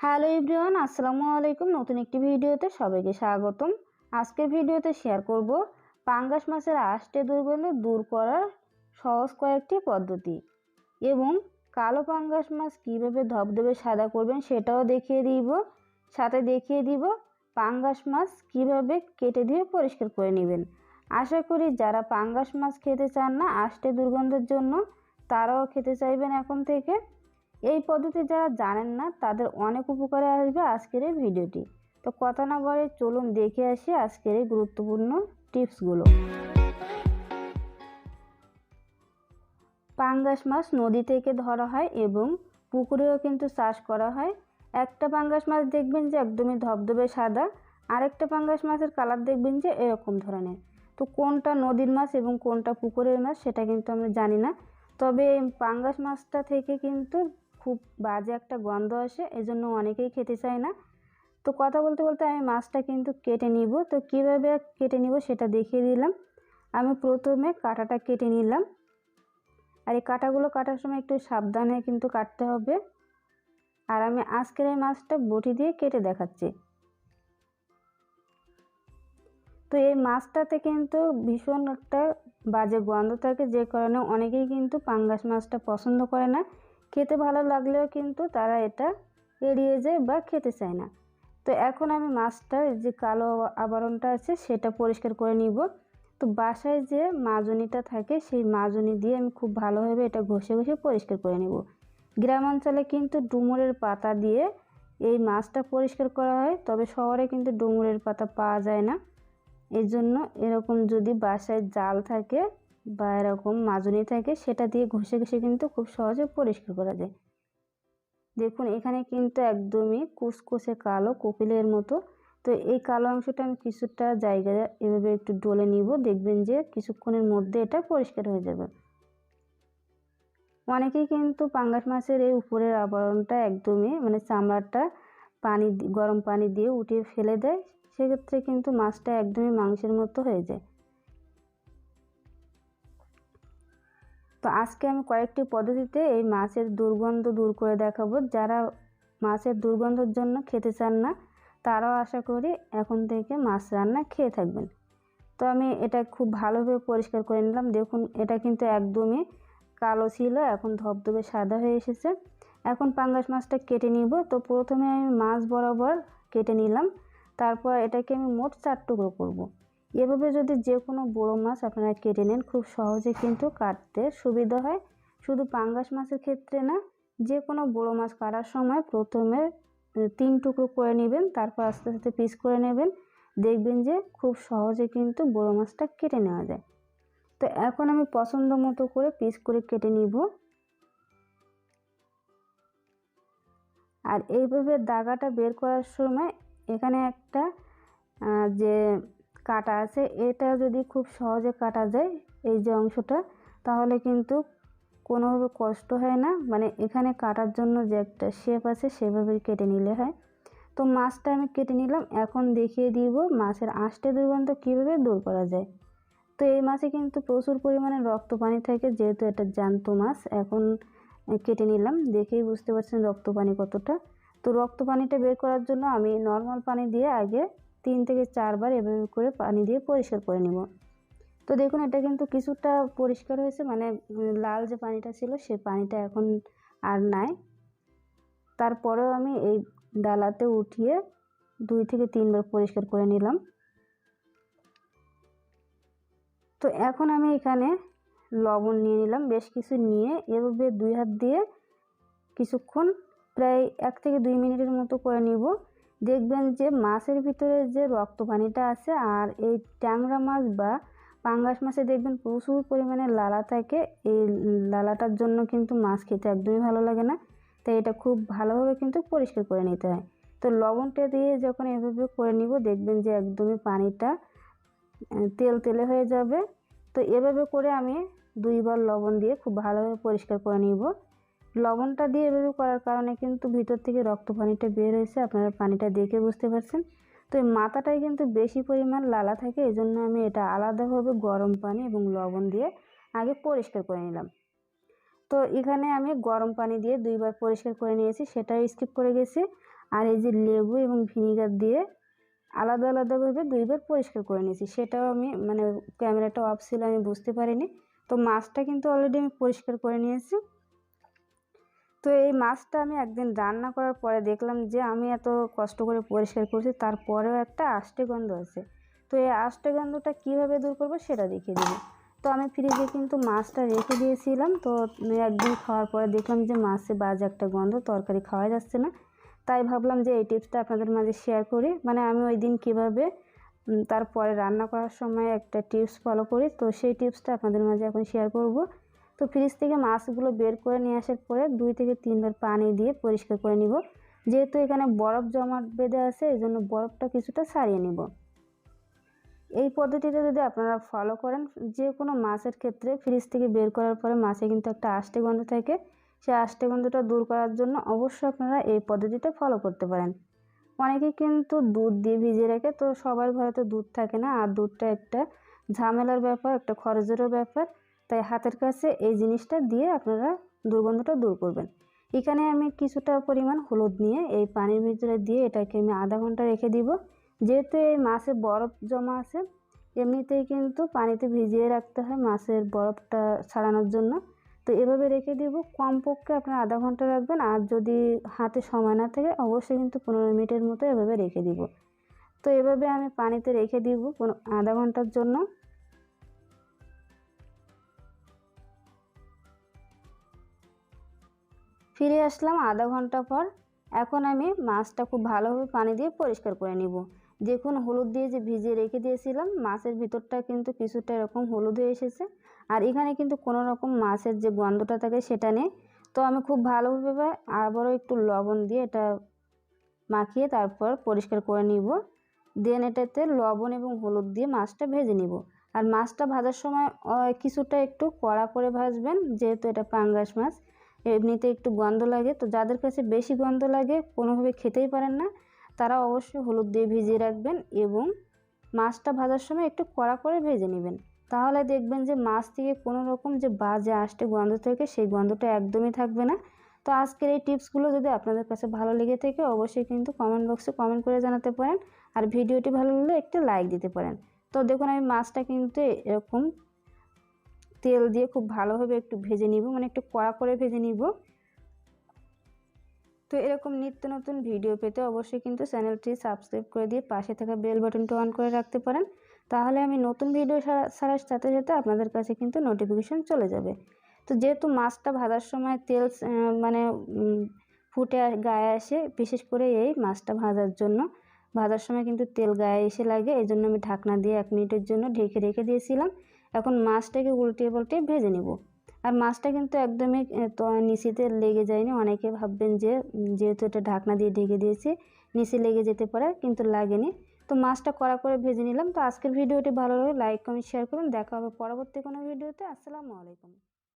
Hello everyone, আসসালামু আলাইকুম। নতুন একটি ভিডিওতে সবাইকে স্বাগতম। আজকের ভিডিওতে শেয়ার করব পাঙ্গাস মাছের আষ্টে দুর্গন্ধ দূর করার সহজ কয়েকটি পদ্ধতি এবং কালো পাঙ্গাস মাছ কীভাবে ধবধবে সাদা করবেন সেটাও দেখিয়ে দিব। সাথে দেখিয়ে দিব পাঙ্গাস মাছ কীভাবে কেটে দিয়ে পরিষ্কার করে নেবেন। আশা করি যারা পাঙ্গাস মাছ খেতে চান না আষ্টে দুর্গন্ধের জন্য, তারাও খেতে চাইবেন এখন থেকে। এই পদ্ধতি যারা জানেন না, তাদের অনেক উপকারে আসবে আজকের এই ভিডিওটি। তো কথা না বলে চলুন দেখে আসি আজকের এই গুরুত্বপূর্ণ টিপসগুলো। পাঙ্গাস মাছ নদী থেকে ধরা হয় এবং পুকুরেও কিন্তু চাষ করা হয়। একটা পাঙ্গাস মাছ দেখবেন যে একদমই ধবধবে সাদা, আরেকটা পাঙ্গাস মাছের কালার দেখবেন যে এরকম ধরনের। তো কোনটা নদীর মাছ এবং কোনটা পুকুরের মাছ সেটা কিন্তু আমরা জানি না। তবে পাঙ্গাস মাছটা থেকে কিন্তু খুব বাজে একটা গন্ধ আসে, এজন্য অনেকেই খেতে চায় না। তো কথা বলতে বলতে আমি মাছটা কিন্তু কেটে নিব। তো কীভাবে কেটে নিব সেটা দেখিয়ে দিলাম। আমি প্রথমে কাঁটাটা কেটে নিলাম। আর এই কাঁটাগুলো কাটার সময় একটু সাবধানে কিন্তু কাটতে হবে। আর আমি আজকের এই মাছটা বটি দিয়ে কেটে দেখাচ্ছি। তো এই মাছটাতে কিন্তু ভীষণ একটা বাজে গন্ধ থাকে, যে কারণে অনেকেই কিন্তু পাঙ্গাস মাছটা পছন্দ করে না। খেতে ভালো লাগলেও কিন্তু তারা এটা এড়িয়ে যায় বা খেতে চায় না। তো এখন আমি মাছটার যে কালো আবরণটা আছে সেটা পরিষ্কার করে নিব। তো বাসায় যে মাজনিটা থাকে সেই মাজনি দিয়ে আমি খুব ভালোভাবে এটা ঘষে ঘষে পরিষ্কার করে নেব। গ্রাম অঞ্চলে কিন্তু ডুমুরের পাতা দিয়ে এই মাছটা পরিষ্কার করা হয়, তবে শহরে কিন্তু ডুমুরের পাতা পাওয়া যায় না। এই জন্য এরকম যদি বাসায় জাল থাকে বা এরকম মাজুনি থাকে, সেটা দিয়ে ঘষে ঘষে কিন্তু খুব সহজে পরিষ্কার করা যায়। দেখুন, এখানে কিন্তু একদমই কুচকুচে কালো কোকিলের মতো। তো এই কালো অংশটা আমি কিছুটা জায়গায় এভাবে একটু ডলে নিব, দেখবেন যে কিছুক্ষণের মধ্যে এটা পরিষ্কার হয়ে যাবে। অনেকেই কিন্তু পাঙ্গাস মাছের এই উপরের আবরণটা একদমই মানে চামড়াটা পানি গরম পানি দিয়ে উঠিয়ে ফেলে দেয়। সেক্ষেত্রে কিন্তু মাছটা একদমই মাংসের মতো হয়ে যায়। তো আজকে আমি কয়েকটি পদ্ধতিতে এই মাছের দুর্গন্ধ দূর করে দেখাবো। যারা মাছের দুর্গন্ধের জন্য খেতে চান না, তারাও আশা করি এখন থেকে মাছ রান্না খেয়ে থাকবেন। তো আমি এটা খুব ভালোভাবে পরিষ্কার করে নিলাম। দেখুন, এটা কিন্তু একদমই কালো ছিল, এখন ধবধবে সাদা হয়ে এসেছে। এখন পাঙ্গাস মাছটা কেটে নিব। তো প্রথমে আমি মাছ বরাবর কেটে নিলাম। তারপর এটাকে আমি মোট চার টুকরো করব। এভাবে যদি যে কোনো বড়ো মাছ আপনারা কেটে নেন, খুব সহজে কিন্তু কাটতে সুবিধা হয়। শুধু পাঙ্গাস মাছের ক্ষেত্রে না যে কোনো বড়ো মাছ কাটার সময় প্রথমে তিন টুকরো করে নেবেন, তারপর আস্তে আস্তে পিস করে নেবেন। দেখবেন যে খুব সহজে কিন্তু বড়ো মাছটা কেটে নেওয়া যায়। তো এখন আমি পছন্দ মতো করে পিস করে কেটে নিব। আর এইভাবে দাগাটা বের করার সময় এখানে একটা যে কাটা আছে, এটা যদি খুব সহজে কাটা যায় এই যে অংশটা, তাহলে কিন্তু কোনোভাবে কষ্ট হয় না। মানে এখানে কাটার জন্য যে একটা শেপ আছে, সেভাবে কেটে নিলে হয়। তো মাছটা আমি কেটে নিলাম, এখন দেখিয়ে দিব মাছের আষ্টে দুর্গন্ধ কীভাবে দূর করা যায়। তো এই মাছে কিন্তু প্রচুর পরিমাণে রক্ত পানি থাকে, যেহেতু এটা জ্যান্ত মাছ, এখন কেটে নিলাম, দেখেই বুঝতে পারছেন রক্ত পানি কতটা। তো রক্ত পানিটা বের করার জন্য আমি নর্মাল পানি দিয়ে আগে তিন থেকে চারবার এভাবে করে পানি দিয়ে পরিষ্কার করে নেব। তো দেখুন, এটা কিন্তু কিছুটা পরিষ্কার হয়েছে মানে লাল যে পানিটা ছিল, সে পানিটা এখন আর নাই। তারপরেও আমি এই ডালাতে উঠিয়ে দুই থেকে তিনবার পরিষ্কার করে নিলাম। তো এখন আমি এখানে লবণ নিয়ে নিলাম, বেশ কিছু নিয়ে এভাবে দুই হাত দিয়ে কিছুক্ষণ, প্রায় এক থেকে দুই মিনিটের মতো করে নিব। দেখবেন যে মাছের ভিতরে যে রক্ত পানিটা আছে আর এই ট্যাংরা মাছ বা পাঙ্গাস মাছে দেখবেন প্রচুর পরিমাণে লালা থাকে। এই লালাটার জন্য কিন্তু মাছ খেতে একদমই ভালো লাগে না। তাই এটা খুব ভালোভাবে কিন্তু পরিষ্কার করে নিতে হয়। তো লবণটা দিয়ে যখন এভাবে করে নিব, দেখবেন যে একদমই পানিটা তেল তেলে হয়ে যাবে। তো এভাবে করে আমি দুইবার লবণ দিয়ে খুব ভালোভাবে পরিষ্কার করে নিব। লবণটা দিয়ে এভাবে করার কারণে কিন্তু ভিতর থেকে রক্ত পানিটা বের হয়েছে, আপনারা পানিটা দেখে বুঝতে পারছেন। তো এই মাথাটাই কিন্তু বেশি পরিমাণ লালা থাকে এই জন্য আমি এটা আলাদাভাবে গরম পানি এবং লবণ দিয়ে আগে পরিষ্কার করে নিলাম। তো এখানে আমি গরম পানি দিয়ে দুইবার পরিষ্কার করে নিয়েছি সেটাও স্কিপ করে গেছি। আর এই যে লেবু এবং ভিনিগার দিয়ে আলাদা আলাদাভাবে দুইবার পরিষ্কার করে নিয়েছি, সেটাও আমি মানে ক্যামেরাটা অফ ছিল, আমি বুঝতে পারিনি। তো মাছটা কিন্তু অলরেডি আমি পরিষ্কার করে নিয়েছি। তো এই মাছটা আমি একদিন রান্না করার পরে দেখলাম যে আমি এত কষ্ট করে পরিষ্কার করছি, তারপরেও একটা আষ্টে গন্ধ আছে। তো এই আষ্টে গন্ধটা কীভাবে দূর করব সেটা দেখিয়ে দেবো। তো আমি ফ্রিজে কিন্তু মাছটা রেখে দিয়েছিলাম, তো একদিন খাওয়ার পরে দেখলাম যে মাছে বাজে একটা গন্ধ, তরকারি খাওয়া যাচ্ছে না। তাই ভাবলাম যে এই টিপসটা আপনাদের মাঝে শেয়ার করি। মানে আমি ওই দিন কীভাবে তারপরে রান্না করার সময় একটা টিপস ফলো করি। তো সেই টিপসটা আপনাদের মাঝে এখন শেয়ার করব। তো ফ্রিজ থেকে মাছগুলো বের করে নিয়ে আসার পরে দুই থেকে তিনবার পানি দিয়ে পরিষ্কার করে নিব। যেহেতু এখানে বরফ জমাট বেঁধে আছে এই জন্য বরফটা কিছুটা ছাড়িয়ে নিব। এই পদ্ধতিতে যদি আপনারা ফলো করেন যে কোনো মাছের ক্ষেত্রে ফ্রিজ থেকে বের করার পরে মাছে কিন্তু একটা আষ্টে গন্ধ থাকে। সেই আষ্টে গন্ধটা দূর করার জন্য অবশ্যই আপনারা এই পদ্ধতিটা ফলো করতে পারেন। অনেকে কিন্তু দুধ দিয়ে ভিজিয়ে রাখে, তো সবার ঘরে তো দুধ থাকে না, আর দুধটা একটা ঝামেলার ব্যাপার, একটা খরচেরও ব্যাপার। তাই হাতের কাছে এই জিনিসটা দিয়ে আপনারা দুর্গন্ধটা দূর করবেন। এখানে আমি কিছুটা পরিমাণ হলুদ নিয়ে এই পানির ভিতরে দিয়ে এটাকে আমি আধা ঘণ্টা রেখে দিব। যেহেতু এই মাছে বরফ জমা আছে, এমনিতেই কিন্তু পানিতে ভিজিয়ে রাখতে হয় মাছের বরফটা ছাড়ানোর জন্য। তো এভাবে রেখে দিব, কমপক্ষে আপনার আধা ঘণ্টা রাখবেন। আর যদি হাতে সময় না থাকে, অবশ্যই কিন্তু পনেরো মিনিটের মতো এভাবে রেখে দিব। তো এভাবে আমি পানিতে রেখে দিব আধা ঘণ্টার জন্য। ফিরে আসলাম আধা ঘণ্টা পর। এখন আমি মাছটা খুব ভালোভাবে পানি দিয়ে পরিষ্কার করে নিব। দেখুন, হলুদ দিয়ে যে ভিজিয়ে রেখে দিয়েছিলাম, মাছের ভিতরটা কিন্তু কিছুটা এরকম হলুদ হয়ে এসেছে। আর এখানে কিন্তু কোনো রকম মাছের যে গন্ধটা থাকে সেটা নেই। তো আমি খুব ভালোভাবে আবারও একটু লবণ দিয়ে এটা মাখিয়ে তারপর পরিষ্কার করে নিব। দেন এটাতে লবণ এবং হলুদ দিয়ে মাছটা ভেজে নিব। আর মাছটা ভাজার সময় কিছুটা একটু কড়া করে ভাজবেন, যেহেতু এটা পাঙ্গাস মাছ। এমনিতে একটু গন্ধ লাগে। তো যাদের কাছে বেশি গন্ধ লাগে, কোনোভাবে খেতেই পারেন না। তারা অবশ্যই হলুদ দিয়ে ভিজিয়ে রাখবেন এবং মাছটা ভাজার সময় একটু কড়া করে ভেজে নেবেন। তাহলে দেখবেন যে মাছ থেকে কোনো রকম যে বাজে আসতে গন্ধ থাকে, সেই গন্ধটা একদমই থাকবে না। তো আজকের এই টিপসগুলো যদি আপনাদের কাছে ভালো লেগে থাকে, অবশ্যই কিন্তু কমেন্ট বক্সে কমেন্ট করে জানাতে পারেন। আর ভিডিওটি ভালো লাগলে একটু লাইক দিতে পারেন। তো দেখুন, আমি মাছটা কিন্তু এরকম তেল দিয়ে খুব ভালোভাবে একটু ভেজে নিব মানে একটু কড়া করে ভেজে নিব। তো এরকম নিত্য নতুন ভিডিও পেতে অবশ্যই কিন্তু চ্যানেলটি সাবস্ক্রাইব করে দিয়ে পাশে থাকা বেল বাটনটি অন করে রাখতে পারেন। তাহলে আমি নতুন ভিডিও ছাড়ার সাথে সাথে আপনাদের কাছে কিন্তু নোটিফিকেশন চলে যাবে। তো যেহেতু মাছটা ভাজার সময় তেল মানে ফুটে গায়ে আসে, বিশেষ করে এই মাছটা ভাজার জন্য, ভাজার সময় কিন্তু তেল গায়ে এসে লাগে এই জন্য আমি ঢাকনা দিয়ে এক মিনিটের জন্য ঢেকে রেখে দিয়েছিলাম। এখন মাছটাকে উল্টিয়ে পাল্টিয়ে ভেজে নেব। আর মাছটা কিন্তু একদমই নিশিতে লেগে যায়নি। অনেকে ভাববেন যে যেহেতু এটা ঢাকনা দিয়ে ঢেকে দিয়েছি, নিচে লেগে যেতে পারে, কিন্তু লাগেনি। তো মাছটা কড়া করে ভেজে নিলাম। তো আজকের ভিডিওটি ভালো লাগে লাইক, কমেন্ট শেয়ার করুন। দেখা হবে পরবর্তী কোনো ভিডিওতে। আসসালামু আলাইকুম।